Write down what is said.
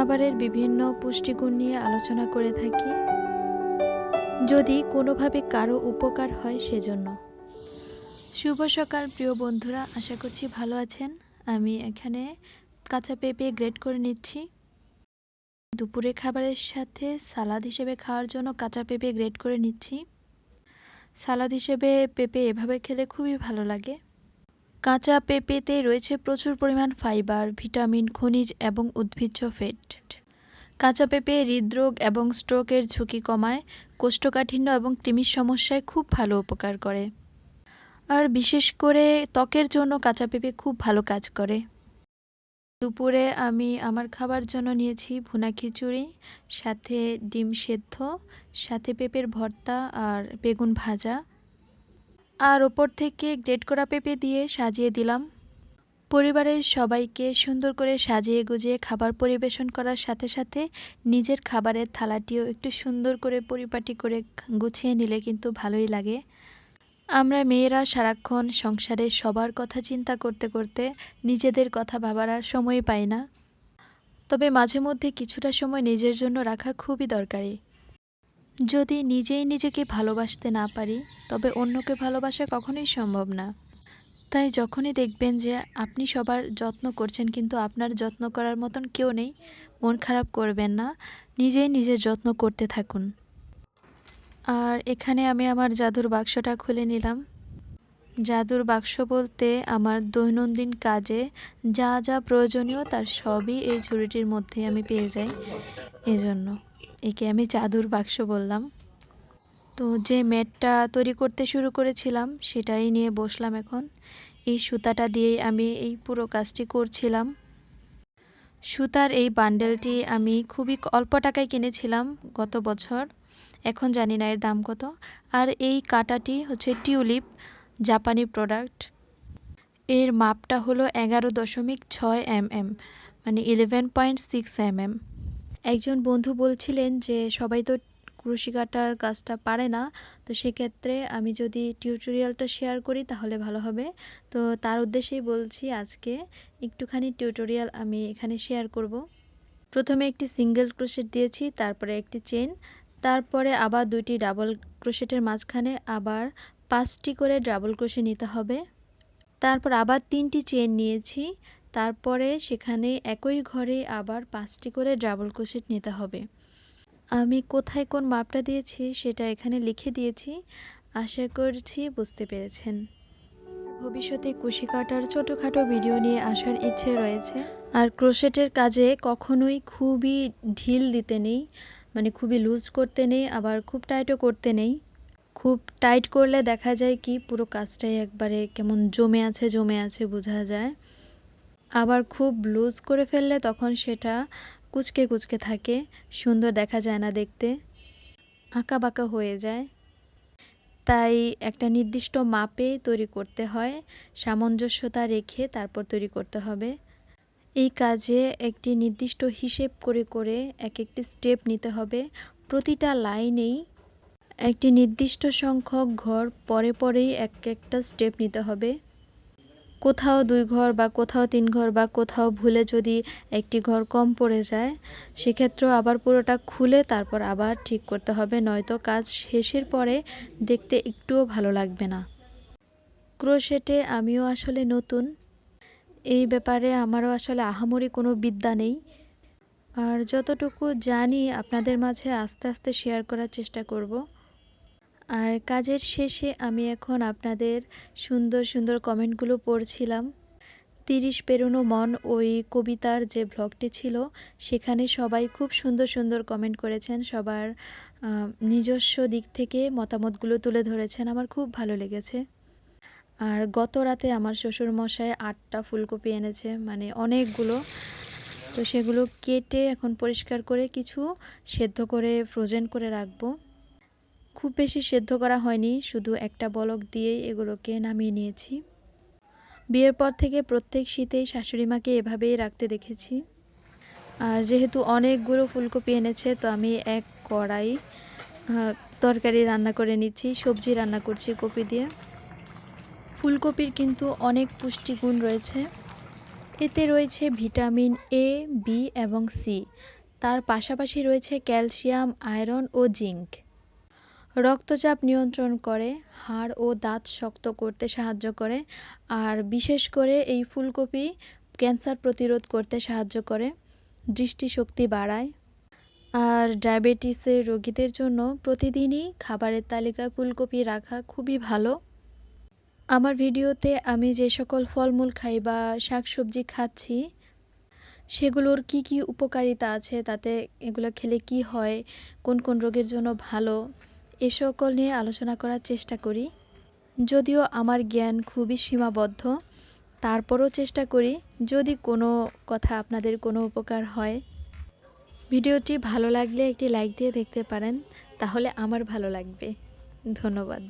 খাবারের বিভিন্ন পুষ্টিগুণ নিয়ে আলোচনা করে থাকি। যদি কোনোভাবে কারও উপকার হয় সেজন্য। শুভ সকাল, প্রিয় বন্ধুরা। আশা করছি ভালো আছেন। আমি এখানে কাঁচা পেঁপে গ্রেট করে নিচ্ছি। দুপুরে খাবারের সাথে সালাদ হিসেবে খাওয়ার জন্য কাঁচা পেঁপে গ্রেট করে নিচ্ছি। সালাদ হিসেবে পেঁপে এভাবে খেলে খুবই ভালো লাগে। কাঁচা পেঁপেতে রয়েছে প্রচুর পরিমাণ ফাইবার, ভিটামিন, খনিজ এবং উদ্ভিজ্জ ফেট কাঁচা পেঁপে হৃদরোগ এবং স্ট্রোকের ঝুঁকি কমায়, কোষ্ঠকাঠিন্য এবং কৃমির সমস্যায় খুব ভালো উপকার করে। আর বিশেষ করে ত্বকের জন্য কাঁচা পেঁপে খুব ভালো কাজ করে। দুপুরে আমি আমার খাবার জন্য নিয়েছি ভুনা খিচুড়ি, সাথে ডিম সেদ্ধ, সাথে পেঁপের ভর্তা আর বেগুন ভাজা। আর ওপর থেকে গ্রেট করা পেঁপে দিয়ে সাজিয়ে দিলাম। পরিবারের সবাইকে সুন্দর করে সাজিয়ে গুজিয়ে খাবার পরিবেশন করার সাথে সাথে নিজের খাবারের থালাটিও একটু সুন্দর করে পরিপাটি করে গুছিয়ে নিলে কিন্তু ভালোই লাগে। আমরা মেয়েরা সারাক্ষণ সংসারে সবার কথা চিন্তা করতে করতে নিজেদের কথা ভাবার আর সময় পাই না। তবে মাঝে মধ্যে কিছুটা সময় নিজের জন্য রাখা খুবই দরকারি। যদি নিজেই নিজেকে ভালোবাসতে না পারি, তবে অন্যকে ভালোবাসা কখনোই সম্ভব না। তাই যখনই দেখবেন যে আপনি সবার যত্ন করছেন, কিন্তু আপনার যত্ন করার মতন কেউ নেই, মন খারাপ করবেন না, নিজেই নিজের যত্ন করতে থাকুন। আর এখানে আমি আমার জাদুর বাক্সটা খুলে নিলাম। জাদুর বাক্স বলতে আমার দৈনন্দিন কাজে যা যা প্রয়োজনীয় তার সবই এই ঝুড়িটির মধ্যে আমি পেয়ে যাই। এজন্য। একে আমি জাদুর বাক্স বললাম। তো যে ম্যাটটা তৈরি করতে শুরু করেছিলাম, সেটাই নিয়ে বসলাম এখন। এই সুতাটা দিয়েই আমি এই পুরো কাজটি করছিলাম। সুতার এই বান্ডেলটি আমি খুবই অল্প টাকায় কিনেছিলাম গত বছর। এখন জানি না এর দাম কত। আর এই কাঁটাটি হচ্ছে টিউলিপ, জাপানি প্রোডাক্ট। এর মাপটা হলো এগারো দশমিক ছয় এম এম মানে eleven point six M M একজন বন্ধু বলছিলেন যে, সবাই তো কুরুশি কাটার কাজটা পারে না, তো সেক্ষেত্রে আমি যদি টিউটোরিয়ালটা শেয়ার করি তাহলে ভালো হবে। তো তার উদ্দেশ্যেই বলছি আজকে একটুখানি টিউটোরিয়াল আমি এখানে শেয়ার করব। প্রথমে একটি সিঙ্গেল ক্রোশেট দিয়েছি, তারপরে একটি চেন তারপরে আবার দুইটি ডাবল ক্রোশেটের মাঝখানে আবার পাঁচটি করে ডাবল ক্রোশে নিতে হবে। তারপর আবার তিনটি চেন নিয়েছি তারপরে সেখানে একই ঘরে আবার পাঁচটি করে ডাবল ক্রোশেট নিতে হবে। আমি কোথায় কোন মাপটা দিয়েছি সেটা এখানে লিখে দিয়েছি। আশা করছি বুঝতে পেরেছেন। ভবিষ্যতে কুশি কাটার ছোটোখাটো ভিডিও নিয়ে আসার ইচ্ছে রয়েছে। আর ক্রোশেটের কাজে কখনোই খুবই ঢিল দিতে নেই মানে খুবই লুজ করতে নেই, আবার খুব টাইটও করতে নেই। খুব টাইট করলে দেখা যায় কি পুরো কাজটাই একবারে কেমন জমে আছে জমে আছে বোঝা যায়। আবার খুব লুজ করে ফেললে তখন সেটা কুচকে কুচকে থাকে, সুন্দর দেখা যায় না দেখতে। আঁকা বাঁকা হয়ে যায়। তাই একটা নির্দিষ্ট মাপে তৈরি করতে হয়, সামঞ্জস্যতা রেখে তারপর তৈরি করতে হবে। এই কাজে একটি নির্দিষ্ট হিসেব করে করে এক একটি স্টেপ নিতে হবে। প্রতিটা লাইনেই একটি নির্দিষ্ট সংখ্যক ঘর পরে পরেই এক একটা স্টেপ নিতে হবে। কোথাও দুই ঘর বা কোথাও তিন ঘর বা কোথাও ভুলে যদি একটি ঘর কম পড়ে যায়, সেক্ষেত্রেও আবার পুরোটা খুলে তারপর আবার ঠিক করতে হবে, নয়তো কাজ শেষের পরে দেখতে একটুও ভালো লাগবে না। ক্রোশেটে আমিও আসলে নতুন। এই ব্যাপারে আমারও আসলে আহামরি কোনো বিদ্যা নেই। আর যতটুকু জানি আপনাদের মাঝে আস্তে আস্তে শেয়ার করার চেষ্টা করব। আর কাজের শেষে আমি এখন আপনাদের সুন্দর সুন্দর কমেন্টগুলো পড়ছিলাম। তিরিশ পেরোনো মন ওই কবিতার যে ব্লগটি ছিল, সেখানে সবাই খুব সুন্দর সুন্দর কমেন্ট করেছেন। সবার নিজস্ব দিক থেকে মতামতগুলো তুলে ধরেছেন। আমার খুব ভালো লেগেছে। আর গত রাতে আমার শ্বশুর মশাই আটটা ফুলকপি এনেছে মানে অনেকগুলো। তো সেগুলো কেটে এখন পরিষ্কার করে কিছু সেদ্ধ করে ফ্রোজেন করে রাখব। খুব বেশি সেদ্ধ করা হয়নি, শুধু একটা বলক দিয়েই এগুলোকে নামিয়ে নিয়েছি। বিয়ের পর থেকে প্রত্যেক শীতেই শাশুড়ি মাকে এভাবেই রাখতে দেখেছি। আর যেহেতু অনেকগুলো ফুলকপি এনেছে, তো আমি এক কড়াই তরকারি রান্না করে নিচ্ছি, সবজি রান্না করছি কপি দিয়ে। ফুলকপির কিন্তু অনেক পুষ্টিগুণ রয়েছে। এতে রয়েছে ভিটামিন এ, বি এবং সি। তার পাশাপাশি রয়েছে ক্যালসিয়াম, আয়রন ও জিঙ্ক। রক্তচাপ নিয়ন্ত্রণ করে, হাড় ও দাঁত শক্ত করতে সাহায্য করে, আর বিশেষ করে এই ফুলকপি ক্যান্সার প্রতিরোধ করতে সাহায্য করে, দৃষ্টিশক্তি বাড়ায়। আর ডায়াবেটিসের রোগীদের জন্য প্রতিদিনই খাবারের তালিকায় ফুলকপি রাখা খুবই ভালো। আমার ভিডিওতে আমি যে সকল ফলমূল খাই বা শাকসবজি খাচ্ছি, সেগুলোর কি কি উপকারিতা আছে, তাতে এগুলো খেলে কি হয়, কোন কোন রোগের জন্য ভালো এ সকল নিয়ে আলোচনা করার চেষ্টা করি। যদিও আমার জ্ঞান খুবই সীমাবদ্ধ, তারপরও চেষ্টা করি যদি কোনো কথা আপনাদের কোনো উপকার হয়। ভিডিওটি ভালো লাগলে একটি লাইক দিয়ে দেখতে পারেন, তাহলে আমার ভালো লাগবে। ধন্যবাদ।